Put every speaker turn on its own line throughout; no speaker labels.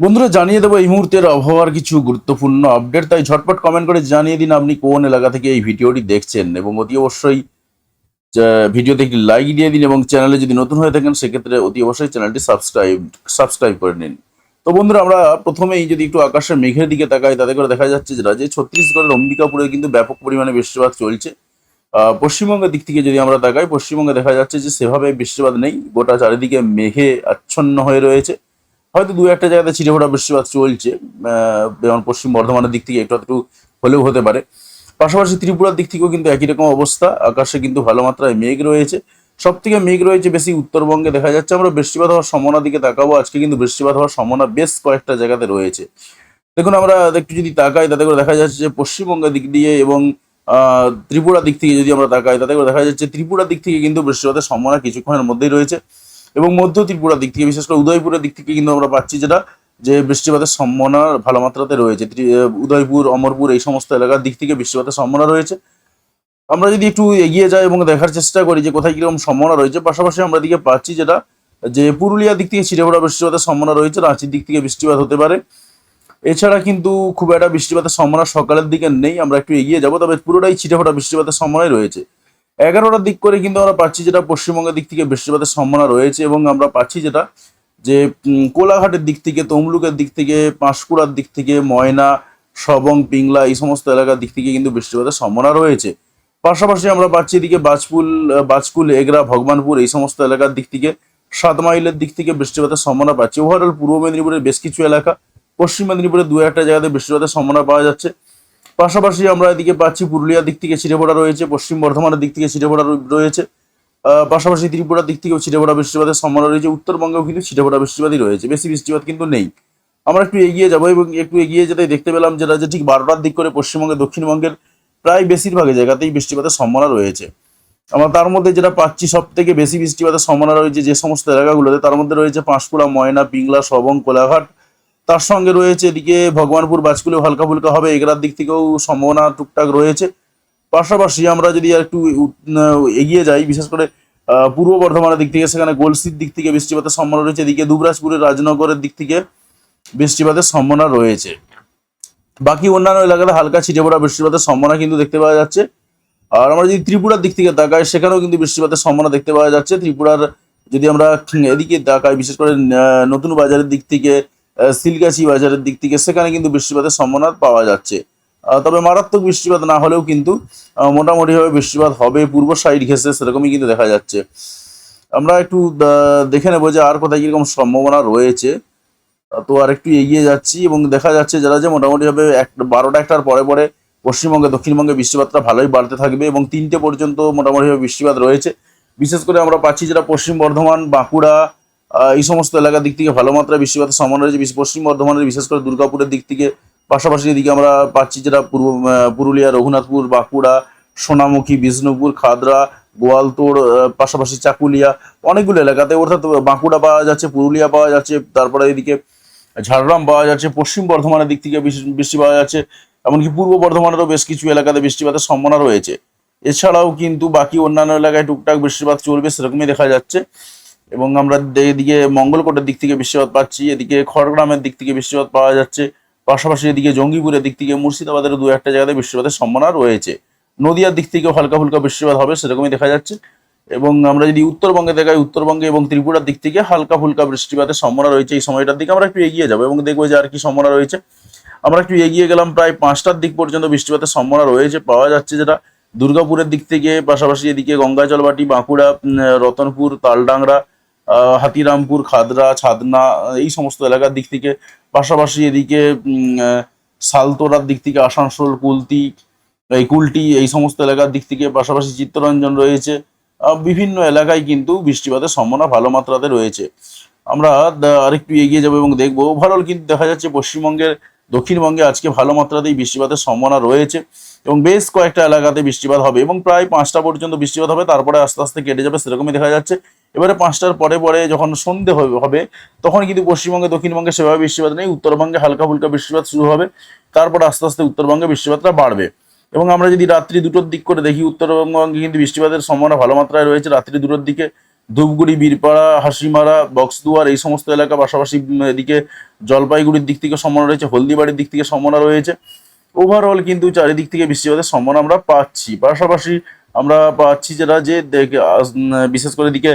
বন্ধুরা, জানিয়ে দেবো এই মুহূর্তের আবহাওয়ার কিছু গুরুত্বপূর্ণ আপডেট তাই ঝটপট কমেন্ট করে জানিয়ে দিন আপনি কোন এলাকা থেকে এই ভিডিওটি দেখছেন। এবং অতি অবশ্যই ভিডিওতে একটি লাইক দিয়ে দিন এবং চ্যানেলে যদি নতুন হয়ে থাকেন, সেক্ষেত্রে অতি অবশ্যই চ্যানেলটি সাবস্ক্রাইব সাবস্ক্রাইব করে নিন। তো বন্ধুরা, আমরা প্রথমেই যদি একটু আকাশের মেঘের দিকে তাকাই, তাতে করে দেখা যাচ্ছে যে রাজ্যে ছত্তিশগড়ের অম্বিকাপুরে কিন্তু ব্যাপক পরিমাণে বৃষ্টিপাত চলছে। পশ্চিমবঙ্গের দিক থেকে যদি আমরা তাকাই, পশ্চিমবঙ্গে দেখা যাচ্ছে যে সেভাবে বৃষ্টিপাত নেই। গোটা চারিদিকে মেঘে আচ্ছন্ন হয়ে রয়েছে। হয়তো দু একটা জায়গাতে ছিটে ফোটা বৃষ্টিপাত চলছে যেমন পশ্চিম বর্ধমানের দিক থেকে একটু একটু হলেও হতে পারে। পাশাপাশি ত্রিপুরার দিক থেকেও কিন্তু একই রকম অবস্থা আকাশে কিন্তু ভালো মাত্রায় মেঘ রয়েছে। সব থেকে মেঘ রয়েছে বেশি উত্তরবঙ্গে দেখা যাচ্ছে। আমরা বৃষ্টিপাত হওয়ার সম্ভাবনার দিকে তাকাবো আজকে কিন্তু বৃষ্টিপাত হওয়ার সম্ভাবনা বেশ কয়েকটা জায়গাতে রয়েছে। দেখুন আমরা একটু যদি তাকাই তাতে করে দেখা যাচ্ছে যে পশ্চিমবঙ্গের দিক দিয়ে এবং আহ, ত্রিপুরার দিক থেকে যদি আমরা তাকাই তাতে করে দেখা যাচ্ছে ত্রিপুরার দিক থেকে কিন্তু বৃষ্টিপাতের সম্ভাবনা কিছুক্ষণের মধ্যেই রয়েছে। এবং মধ্য ত্রিপুরার দিক থেকে, বিশেষ করে উদয়পুরের দিক থেকে কিন্তু আমরা পাচ্ছি যেটা, যে বৃষ্টিপাতের সম্ভাবনা ভালো মাত্রাতে রয়েছে। উদয়পুর, অমরপুর এই সমস্ত এলাকার দিক থেকে বৃষ্টিপাতের সম্ভাবনা রয়েছে। আমরা যদি একটু এগিয়ে যাই এবং দেখার চেষ্টা করি যে কোথায় কীরকম সম্ভাবনা রয়েছে, পাশাপাশি আমরা দিকে পাচ্ছি যেটা, যে পুরুলিয়ার দিক থেকে ছিটে পড়া বৃষ্টিপাতের সম্ভাবনা রয়েছে, রাঁচির দিক থেকে বৃষ্টিপাত হতে পারে। এছাড়া কিন্তু খুব একটা বৃষ্টিপাতের সম্ভাবনা সকালের দিকে নেই, আমরা একটু এগিয়ে যাব, তবে পুরোটাই ছিটে ফোটা বৃষ্টিপাতের সম্ভাবনাই রয়েছে। এগারোটার দিক করে কিন্তু আমরা পাচ্ছি যেটা পশ্চিমবঙ্গের দিক থেকে বৃষ্টিপাতের সম্ভাবনা রয়েছে এবং আমরা পাচ্ছি যেটা যে কোলাঘাটের দিক থেকে, তমলুকের দিক থেকে, পাঁশকুড়ার দিক থেকে, ময়না, সবং, পিংলা এই সমস্ত এলাকার দিক থেকে কিন্তু বৃষ্টিপাতের সম্ভাবনা রয়েছে। পাশাপাশি আমরা পাচ্ছি এদিকে বাজপুল বাজকুল, এগরা, ভগবানপুর এই সমস্ত এলাকার দিক থেকে, সাত মাইলের দিক থেকে বৃষ্টিপাতের সম্ভাবনা পাচ্ছি। ওভারঅল পূর্ব মেদিনীপুরের বেশ কিছু এলাকা, পশ্চিম মেদিনীপুরের দু একটা জায়গাতে বৃষ্টিপাতের সম্ভাবনা পাওয়া যাচ্ছে। পাশাপাশি আমরা এদিকে পাচ্ছি, পুরুলিয়ার দিক থেকে ছিটে পড়া রয়েছে, পশ্চিম বর্ধমানের দিক থেকে ছিটে পড়া রয়েছে। পাশাপাশি ত্রিপুরার দিক থেকেও ছিটে পড়া বৃষ্টিপাতের সম্ভাবনা রয়েছে, উত্তরবঙ্গেও কিন্তু ছিটে পড়া বৃষ্টিপাতই রয়েছে। বেশি বৃষ্টিপাত কিন্তু নেই। আমরা একটু এগিয়ে যাব এবং একটু এগিয়ে যেতে দেখতে পেলাম যেটা যে ঠিক বারোটার দিক করে পশ্চিমবঙ্গে, দক্ষিণবঙ্গের প্রায় বেশিরভাগ জায়গাতেই বৃষ্টিপাতের সম্ভাবনা রয়েছে। আমরা তার মধ্যে যেটা পাচ্ছি সব থেকে বেশি বৃষ্টিপাতের সম্ভাবনা রয়েছে যে সমস্ত এলাকাগুলোতে, তার মধ্যে রয়েছে পাঁশকুড়া, ময়না, পিংলা সবং কোলাঘাট তার সঙ্গে রয়েছে এদিকে ভগবানপুর বাজকুলেও হালকা ফুলকা হবে, এগরার দিক থেকেও সম্ভাবনা টুকটাক রয়েছে। পাশাপাশি আমরা যদি আর একটু এগিয়ে যাই, বিশেষ করে পূর্ব বর্ধমানের দিক থেকে, সেখানে গোলসির দিক থেকে বৃষ্টিপাতের সম্ভাবনা রয়েছে, এদিকে দুবরাজপুরের রাজনগরের দিক থেকে বৃষ্টিপাতের সম্ভাবনা রয়েছে। বাকি অন্যান্য এলাকাতে হালকা ছিটে পড়া বৃষ্টিপাতের সম্ভাবনা কিন্তু দেখতে পাওয়া যাচ্ছে। আর আমরা যদি ত্রিপুরার দিক থেকে তাকাই, সেখানেও কিন্তু বৃষ্টিপাতের সম্ভাবনা দেখতে পাওয়া যাচ্ছে। ত্রিপুরার যদি আমরা এদিকে তাকাই, বিশেষ করে নতুন বাজারের দিক থেকে সিলগাছি বাজারের দিক থেকে, সেখানে কিন্তু বৃষ্টিপাতের সম্ভাবনা পাওয়া যাচ্ছে। তবে মারাত্মক বৃষ্টিপাত না হলেও কিন্তু মোটামুটিভাবে বৃষ্টিপাত হবে, পূর্ব সাইড ঘেসে সেরকমই কিন্তু দেখা যাচ্ছে। আমরা একটু দেখে নেব যে আর কোথায় কীরকম সম্ভাবনা রয়েছে। তো আর একটু এগিয়ে যাচ্ছি এবং দেখা যাচ্ছে যারা যে মোটামুটিভাবে এক, বারোটা একটার পরে পরে পশ্চিমবঙ্গে, দক্ষিণবঙ্গে বৃষ্টিপাতটা ভালোই বাড়তে থাকবে এবং তিনটে পর্যন্ত মোটামুটিভাবে বৃষ্টিপাত রয়েছে। বিশেষ করে আমরা পাচ্ছি যেটা পশ্চিম বর্ধমান, বাঁকুড়া এই সমস্ত এলাকার দিক থেকে ভালো মাত্রায় বৃষ্টিপাতের সম্ভাবনা রয়েছে। পশ্চিম বর্ধমানের, বিশেষ করে দুর্গাপুরের দিক থেকে পাশাপাশি এদিকে আমরা পাচ্ছি যেটা পূর্ব পুরুলিয়া, রঘুনাথপুর, বাঁকুড়া, সোনামুখী, বিষ্ণুপুর, খাদরা, গোয়ালতোড় পাশাপাশি চাকুলিয়া, অনেকগুলো এলাকাতে অর্থাৎ বাঁকুড়া পাওয়া যাচ্ছে, পুরুলিয়া পাওয়া যাচ্ছে, তারপরে এদিকে ঝাড়গ্রাম পাওয়া যাচ্ছে, পশ্চিম বর্ধমানের দিক থেকে বৃষ্টি পাওয়া যাচ্ছে, এমনকি পূর্ব বর্ধমানেরও বেশ কিছু এলাকাতে বৃষ্টিপাতের সম্ভাবনা রয়েছে। এছাড়াও কিন্তু বাকি অন্যান্য এলাকায় টুকটাক বৃষ্টিপাত চলবে, সেরকমই দেখা যাচ্ছে। এবং আমরা এদিকে মঙ্গলকোটের দিক থেকে বৃষ্টিপাত পাচ্ছি, এদিকে খড়গ্রামের দিক থেকে বৃষ্টিপাত পাওয়া যাচ্ছে, পাশাপাশি এদিকে জঙ্গিপুরের দিক থেকে মুর্শিদাবাদের দু একটা জায়গাতে বৃষ্টিপাতের সম্ভাবনা রয়েছে। নদিয়ার দিক থেকেও হালকা ফুলকা বৃষ্টিপাত হবে, সেরকমই দেখা যাচ্ছে। এবং আমরা যদি উত্তরবঙ্গে দেখাই, উত্তরবঙ্গে এবং ত্রিপুরার দিক থেকে হালকা ফুলকা বৃষ্টিপাতের সম্ভাবনা রয়েছে এই সময়টার দিকে। আমরা একটু এগিয়ে যাব এবং দেখব যে আর কি সম্ভাবনা রয়েছে। আমরা একটু এগিয়ে গেলাম প্রায় পাঁচটার দিক পর্যন্ত বৃষ্টিপাতের সম্ভাবনা রয়েছে, পাওয়া যাচ্ছে যেটা দুর্গাপুরের দিক থেকে, পাশাপাশি এদিকে গঙ্গাজলবাটি, বাঁকুড়া রতনপুর, তালডাংরা হাতিরামপুর, খাদরা, ছাদনা এই সমস্ত এলাকার দিক থেকে। পাশাপাশি এদিকে সালতোরার দিক থেকে আসানসোল, কুলতি, এই কুলটি, এই সমস্ত এলাকার দিক থেকে পাশাপাশি চিত্তরঞ্জন রয়েছে। বিভিন্ন এলাকায় কিন্তু বৃষ্টিপাতের সম্ভাবনা ভালো মাত্রাতে রয়েছে। আমরা আরেকটু এগিয়ে যাব এবং দেখব। ওভারঅল কিন্তু দেখা যাচ্ছে পশ্চিমবঙ্গের, দক্ষিণবঙ্গে আজকে ভালো মাত্রাতেই বৃষ্টিপাতের সম্ভাবনা রয়েছে এবং বেশ কয়েকটা এলাকাতে বৃষ্টিপাত হবে এবং প্রায় পাঁচটা পর্যন্ত বৃষ্টিপাত হবে। তারপরে আস্তে আস্তে কেটে যাবে, সেরকমই দেখা যাচ্ছে। এবারে পাঁচটার পরে পরে যখন সন্ধে হবে তখন কিন্তু পশ্চিমবঙ্গে, দক্ষিণবঙ্গে সেভাবে বৃষ্টিপাত নেই, উত্তরবঙ্গে হালকা ফুলকা বৃষ্টিপাত শুরু হবে, তারপর আস্তে আস্তে উত্তরবঙ্গে বৃষ্টিপাতটা বাড়বে। এবং আমরা যদি রাত্রি দুটোর দিক করে দেখি, উত্তরবঙ্গে কিন্তু বৃষ্টিপাতের সম্ভাবনা ভালো মাত্রায় রয়েছে। রাত্রি দুটোর দিকে ধূপগুড়ি, বীরপাড়া, হাসিমারা, বক্সদুয়ার এই সমস্ত এলাকা পাশাপাশি এদিকে জলপাইগুড়ির দিক থেকে সম্ভাবনা রয়েছে, হলদিবাড়ির দিক থেকে সম্ভাবনা রয়েছে। ওভারঅল কিন্তু চারিদিক থেকে বৃষ্টিপাতের সম্ভাবনা আমরা পাচ্ছি। পাশাপাশি আমরা পাচ্ছি যেটা যে বিশেষ করে দিকে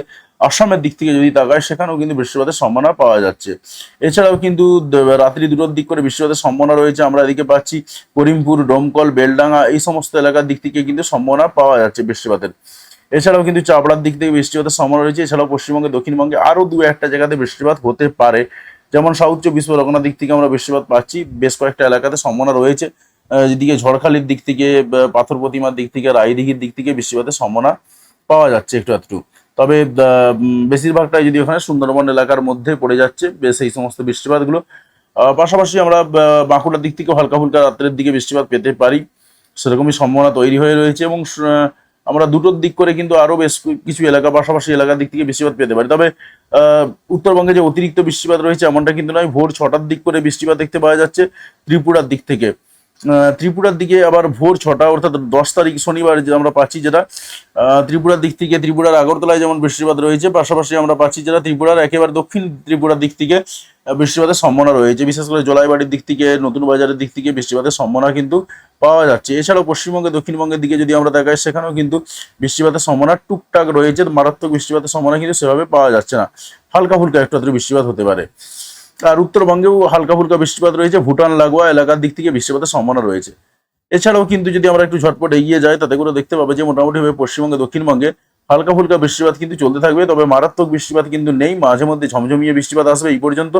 আসামের দিক থেকে যদি তাকায়, সেখানেও কিন্তু বৃষ্টিপাতের সম্ভাবনা পাওয়া যাচ্ছে। এছাড়াও কিন্তু রাত্রি দুটোর দিক করে বৃষ্টিপাতের সম্ভাবনা রয়েছে। আমরা এদিকে পাচ্ছি করিমপুর, ডোমকল, বেলডাঙ্গা, এই সমস্ত এলাকার দিক থেকে কিন্তু সম্ভাবনা পাওয়া যাচ্ছে বৃষ্টিপাতের এছাড়াও কিন্তু চাপড়ার দিক থেকে বৃষ্টিপাতের সম্ভাবনা রয়েছে। এছাড়াও পশ্চিমবঙ্গে দক্ষিণবঙ্গে আরও দু একটা জায়গাতে বৃষ্টিপাত হতে পারে। যেমন সাউথ চব্বিশ পরগনার দিক থেকে আমরা বৃষ্টিপাত পাচ্ছি। বেশ কয়েকটা এলাকাতে সম্ভাবনা রয়েছে। যেদিকে ঝড়খালির দিক থেকে পাথর প্রতিমার দিক থেকে, রায়দিঘির দিক থেকে বৃষ্টিপাতের সম্ভাবনা পাওয়া যাচ্ছে একটু একটু তবে বেশিরভাগটাই যদি ওখানে সুন্দরবন এলাকার মধ্যে পড়ে যাচ্ছে বেশ এই সমস্ত বৃষ্টিপাতগুলো। পাশাপাশি আমরা বাঁকুড়ার দিক থেকে হালকা ফুলকা রাত্রের দিকে বৃষ্টিপাত পেতে পারি। সেরকমই সম্ভাবনা তৈরি হয়ে রয়েছে এবং আমরা দুটোর দিক করে কিন্তু আরও বেশ কিছু এলাকা, পাশাপাশি এলাকার দিক থেকে বৃষ্টিপাত পেতে পারি। তবে উত্তরবঙ্গে যে অতিরিক্ত বৃষ্টিপাত রয়েছে, এমনটা কিন্তু নয়। ভোর ছটার দিক করে বৃষ্টিপাত দেখতে পাওয়া যাচ্ছে ত্রিপুরার দিক থেকে। ত্রিপুরার দিকে আবার ভোর ছটা, অর্থাৎ দশ তারিখ শনিবার যে আমরা পাচ্ছি যেটা ত্রিপুরার দিক থেকে ত্রিপুরার আগরতলায় যেমন বৃষ্টিপাত রয়েছে, পাশাপাশি আমরা পাচ্ছি যেটা ত্রিপুরার একেবারে দক্ষিণ ত্রিপুরার দিক থেকে বৃষ্টিপাতের সম্ভাবনা রয়েছে। বিশেষ করে জলাইবাড়ির দিক থেকে, নতুন বাজারের দিক থেকে বৃষ্টিপাতের সম্ভাবনা কিন্তু পাওয়া যাচ্ছে। এছাড়াও পশ্চিমবঙ্গে দক্ষিণবঙ্গের দিকে যদি আমরা দেখাই সেখানেও কিন্তু বৃষ্টিপাতের সম্ভাবনা টুকটাক রয়েছে। মারাত্মক বৃষ্টিপাতের সম্ভাবনা কিন্তু সেভাবে পাওয়া যাচ্ছে না। হালকা ফুলকা একটু বৃষ্টিপাত হতে পারে। আর উত্তরবঙ্গেও হালকা ফুলকা বৃষ্টিপাত রয়েছে। ভুটান, লাগোয়া এলাকার দিক থেকে বৃষ্টিপাতের সম্ভাবনা রয়েছে। এছাড়াও কিন্তু যদি আমরা একটু ঝটপট এগিয়ে যাই, তাতে করে দেখতে পাবো যে মোটামুটি ভাবে পশ্চিমবঙ্গে, দক্ষিণবঙ্গে হালকা ফুলকা বৃষ্টিপাত কিন্তু চলতে থাকবে। তবে মারাত্মক বৃষ্টিপাত কিন্তু নেই। মাঝে মধ্যে ঝমঝমিয়ে বৃষ্টিপাত আসবে এই পর্যন্ত।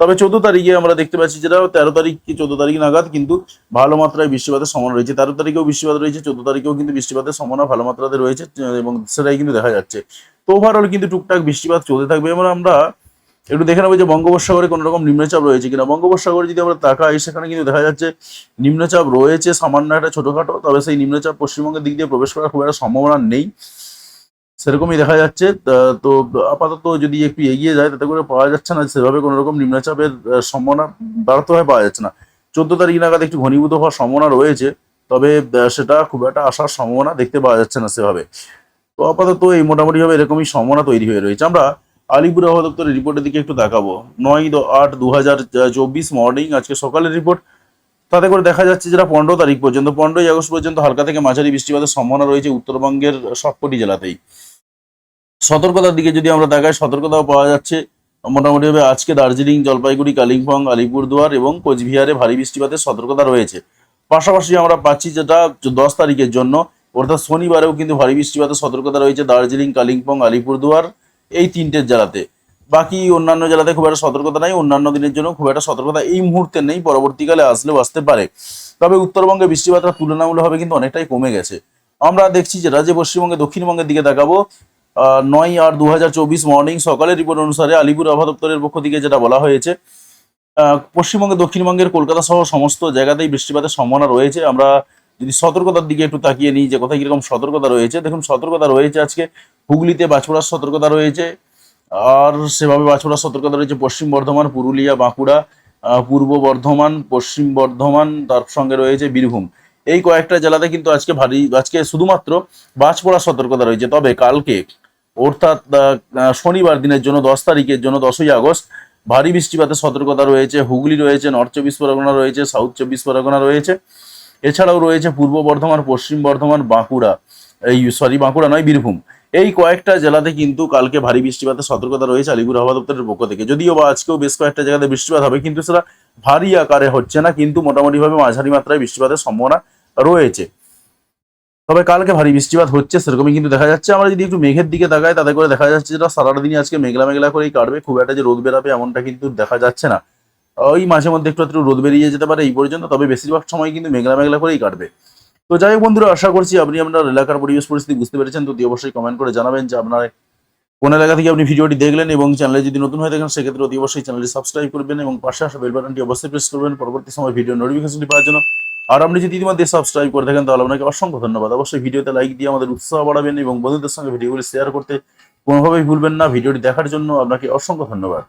তবে চোদ্দ তারিখে আমরা দেখতে পাচ্ছি যেটা তেরো তারিখ কি চোদ্দ তারিখ নাগাদ কিন্তু ভালো মাত্রায় বৃষ্টিপাতের সম্ভাবনা রয়েছে। তেরো তারিখেও বৃষ্টিপাত রয়েছে, চোদ্দ তারিখেও কিন্তু বৃষ্টিপাতের সম্ভাবনা ভালো মাত্রাতে রয়েছে, এবং সেটাই কিন্তু দেখা যাচ্ছে। তো ওভারঅল কিন্তু টুকটাক বৃষ্টিপাত চলতে থাকবে। এবং আমরা একটু দেখে নেব যে বঙ্গোপসাগরে কোনো রকম নিম্নচাপ রয়েছে কিনা। বঙ্গোপসাগরে যদি আমরা তাকাই, সেখানে কিন্তু দেখা যাচ্ছে নিম্নচাপ রয়েছে সামান্য একটা ছোটখাটো, তবে সেই নিম্নচাপ পশ্চিমবঙ্গের দিক দিয়ে প্রবেশ করার খুব একটা সম্ভাবনা নেই। সেরকমই দেখা যাচ্ছে, তো আপাতত যদি একটু এগিয়ে যায়, তাতে করে পাওয়া যাচ্ছে না সেভাবে কোনো রকম নিম্নচাপের সম্ভাবনা হয় পাওয়া যাচ্ছে না। চোদ্দ তারিখ নাগাদ একটু ঘনীভূত হওয়ার সম্ভাবনা রয়েছে, তবে সেটা খুব একটা আসার সম্ভাবনা দেখতে পাওয়া যাচ্ছে না সেভাবে। তো আপাতত এই মোটামুটিভাবে এরকমই সম্ভাবনা তৈরি হয়ে রয়েছে। আমরা আলিপুর আবহাওয়া দপ্তরের রিপোর্টের দিকে একটু দেখাবো। নয় আট দু হাজার চব্বিশ মর্নিং আজকে সকালের রিপোর্ট। তাতে করে দেখা যাচ্ছে যেটা পনেরো তারিখ পর্যন্ত, পনেরোই আগস্ট পর্যন্ত হালকা থেকে মাঝারি বৃষ্টিপাতের সম্ভাবনা রয়েছে উত্তরবঙ্গের সবকটি জেলাতেই। সতর্কতার দিকে যদি আমরা দেখাই, সতর্কতাও পাওয়া যাচ্ছে। মোটামুটিভাবে আজকে দার্জিলিং, জলপাইগুড়ি, কালিম্পং, আলিপুরদুয়ার এবং কোচবিহারে ভারী বৃষ্টিপাতের সতর্কতা রয়েছে। পাশাপাশি আমরা পাচ্ছি যেটা দশ তারিখের জন্য, অর্থাৎ শনিবারেও কিন্তু ভারী বৃষ্টিপাতের সতর্কতা রয়েছে দার্জিলিং, কালিম্পং, আলিপুরদুয়ার। এই তিনটের জেলাতে বাকি অন্যান্য জেলাতে খুব একটা সতর্কতা নাই, অন্যান্য দিনের জন্য খুব একটা সতর্কতা এই মুহূর্তে নেই, পরবর্তীকালে আসলেও আসতে পারে। তবে উত্তরবঙ্গে বৃষ্টিপাতটা তুলনামূলকভাবে কিন্তু অনেকটাই কমে গেছে। আমরা দেখছি যেটা যে পশ্চিমবঙ্গে, দক্ষিণবঙ্গের দিকে দেখাবো নয় আর দু হাজার চব্বিশ মর্নিং সকালের রিপোর্ট অনুসারে আলিপুর আবহাওয়া দপ্তরের পক্ষ থেকে যেটা বলা হয়েছে পশ্চিমবঙ্গে, দক্ষিণবঙ্গের, কলকাতা সহ সমস্ত জায়গাতেই বৃষ্টিপাতের সম্ভাবনা রয়েছে। আমরা যদি সতর্কতার দিকে একটু তাকিয়ে নিই যে কোথায় কীরকম সতর্কতা রয়েছে, দেখুন সতর্কতা রয়েছে আজকে। হুগলিতে বাছড়ার সতর্কতা রয়েছে, আর সেভাবে বাছড়ার সতর্কতা রয়েছে পশ্চিম বর্ধমান, পুরুলিয়া, বাঁকুড়া পূর্ব বর্ধমান, পশ্চিম বর্ধমান, তার সঙ্গে রয়েছে বীরভূম। এই কয়েকটা জেলাতে কিন্তু আজকে ভারী, আজকে শুধুমাত্র বাজ পড়ার সতর্কতা রয়েছে। তবে কালকে, অর্থাৎ শনিবার দিনের জন্য, দশ তারিখের জন্য, দশই আগস্ট, ভারী বৃষ্টিপাতের সতর্কতা রয়েছে। হুগলি রয়েছে, নর্থ চব্বিশ পরগনা রয়েছে, সাউথ চব্বিশ পরগনা রয়েছে। এছাড়াও রয়েছে পূর্ব বর্ধমান, পশ্চিম বর্ধমান, বাঁকুড়া, এই সরি বাঁকুড়া নয়, বীরভূম। এই কয়েকটা জেলাতে কিন্তু কালকে ভারী বৃষ্টিপাতের সতর্কতা রয়েছে আলিপুর আবহাওয়া দপ্তরের পক্ষ থেকে। যদিও বা আজকেও বেশ কয়েকটা জায়গাতে বৃষ্টিপাত হবে, কিন্তু সেটা ভারী আকারে হচ্ছে না, কিন্তু মোটামুটিভাবে মাঝারি মাত্রায় বৃষ্টিপাতের সম্ভাবনা রয়েছে। তবে কালকে ভারী বৃষ্টিপাত হচ্ছে, সেরকমই কিন্তু দেখা যাচ্ছে। আমরা যদি একটু মেঘের দিকে তাকাই, তাতে করে দেখা যাচ্ছে যেটা সারাদিনই আজকে মেঘলা মেঘলা করেই কাটবে। খুব একটা যে রোদ বেরাবে এমনটা কিন্তু দেখা যাচ্ছে না। ওই মাঝে মধ্যে একটু একটু রোদ বেরিয়ে যেতে পারে এই পর্যন্ত, তবে বেশিরভাগ সময় কিন্তু মেঘলা মেঘলা করেই কাটবে। তো যাই হোক বন্ধুরা, আশা করছি আপনি আপনার এলাকার পরিবেশ পরিস্থিতি বুঝতে পেরেছেন, তো অবশ্যই কমেন্ট করে জানাবেন যে আপনার কোন এলাকা থেকে আপনি ভিডিওটি দেখলেন এবং চ্যানেলে যদি নতুন হয়ে থাকেন, সেক্ষেত্রে অতি অবশ্যই চ্যানেলটি সাবস্ক্রাইব করবেন এবং পাশে আসা বেল বাটনটি অবশ্যই প্রেস করবেন। পরবর্তী সময় ভিডিও নোটিফিকেশনটি পাওয়ার জন্য। আর আপনি যদি ইতিমধ্যে সাবস্ক্রাইব করে থাকেন, তাহলে আপনাকে অসংখ্য ধন্যবাদ। অবশ্যই ভিডিওতে লাইক দিয়ে আমাদের উৎসাহ বাড়াবেন এবং বন্ধুদের সঙ্গে ভিডিওগুলি শেয়ার করতে কোনোভাবেই ভুলবেন না। ভিডিওটি দেখার জন্য আপনাকে অসংখ্য ধন্যবাদ।